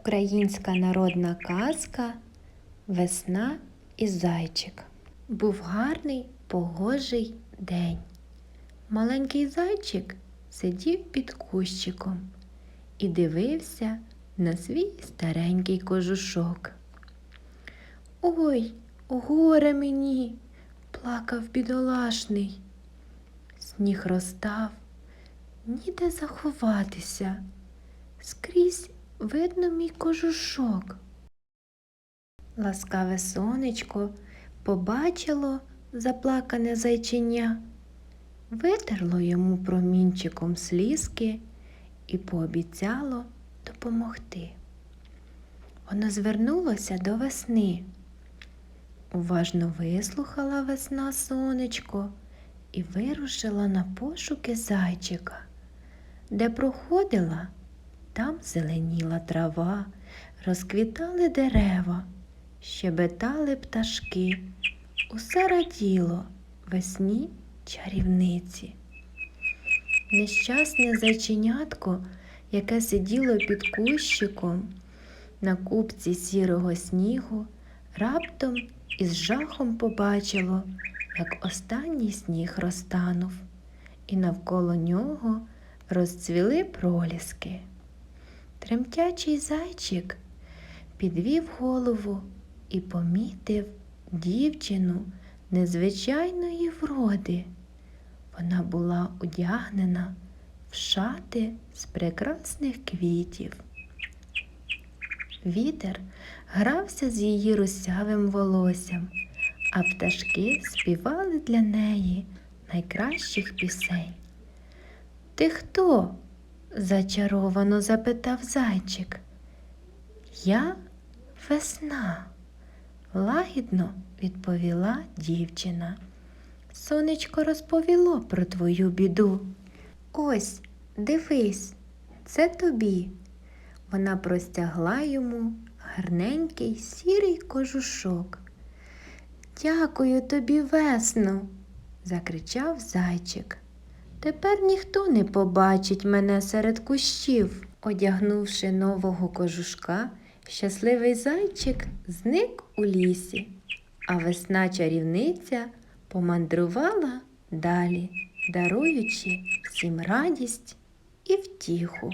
Українська народна казка Весна і зайчик. Був гарний погожий день. Маленький зайчик сидів під кущиком і дивився на свій старенький кожушок. Ой, горе мені, плакав бідолашний. Сніг розстав, ніде заховатися. Скрізь видно мій кожушок. Ласкаве сонечко побачило заплакане зайчиня, витерло йому промінчиком слізки і пообіцяло допомогти. Воно звернулося до весни. Уважно вислухала весна сонечко і вирушила на пошуки зайчика. Де проходила, там зеленіла трава, розквітали дерева, щебетали пташки, усе раділо весні чарівниці. Нещасне зайченятко, яке сиділо під кущиком на купці сірого снігу, раптом із жахом побачило, як останній сніг розтанув, і навколо нього розцвіли проліски. Тремтячий зайчик підвів голову і помітив дівчину незвичайної вроди. Вона була одягнена в шати з прекрасних квітів. Вітер грався з її русявим волоссям, а пташки співали для неї найкращих пісень. Ти хто? Зачаровано запитав зайчик. Я весна, лагідно відповіла дівчина. Сонечко розповіло про твою біду. Ось, дивись, це тобі. Вона простягла йому гарненький сірий кожушок. Дякую тобі, весно, закричав зайчик. Тепер ніхто не побачить мене серед кущів. Одягнувши нового кожушка, щасливий зайчик зник у лісі, а весна чарівниця помандрувала далі, даруючи всім радість і втіху.